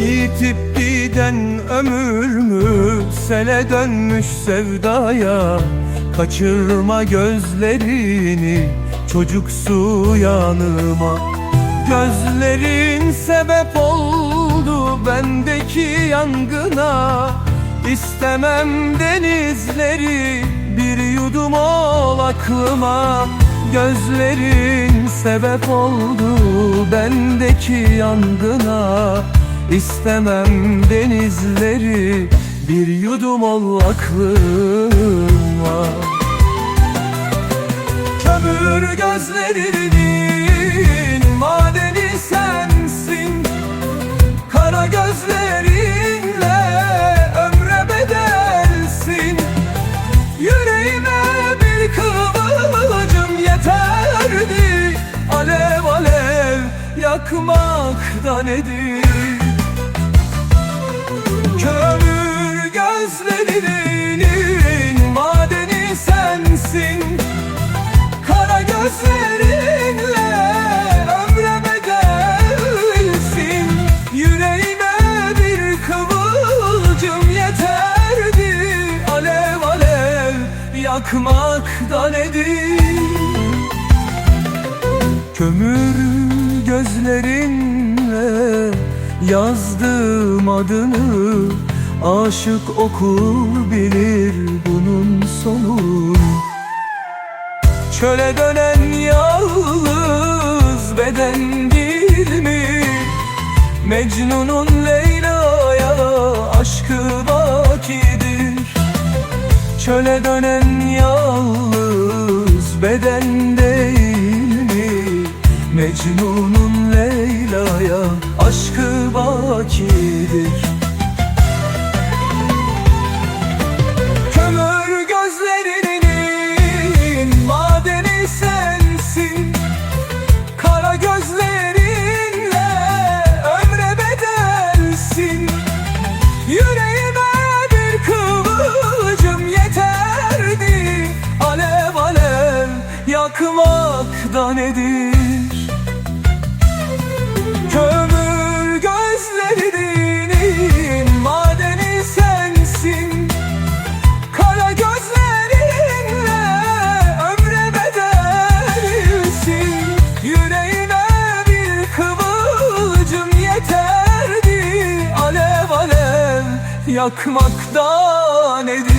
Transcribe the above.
Yitip giden ömür mü Sele dönmüş sevdaya? Kaçırma gözlerini Çocuksu yanıma. Gözlerin sebep oldu Bendeki yangına. İstemem denizleri Bir yudum ol aklıma. Gözlerin sebep oldu Bendeki yangına İstemem denizleri Bir yudum ol aklıma Kömür gözlerinin madeni sensin. Kara gözlerinle ömre bedelsin. Yüreğime bir kıvılcım yeterdi. Alev alev yakmaktan nedir Kara gözlerinle ömre bedelsin Yüreğime bir kıvılcım yeterdi. Alev alev yakmaktan nedir? Kömür gözlerinle yazdım adını. Aşık okur bilir bunun sonunu Çöle dönen yalnız beden mi? Mecnun'un Leyla'ya aşkı bakidir Çöle dönen yalnız beden değil mi? Mecnun'un Leyla'ya aşkı bakidir yakmaktan nedir Kömür gözlerinin madeni sensin. Kara gözlerinle ömre bedelsin. Yüreğime bir kıvılcım yeterdi. Alev alev yakmaktan nedir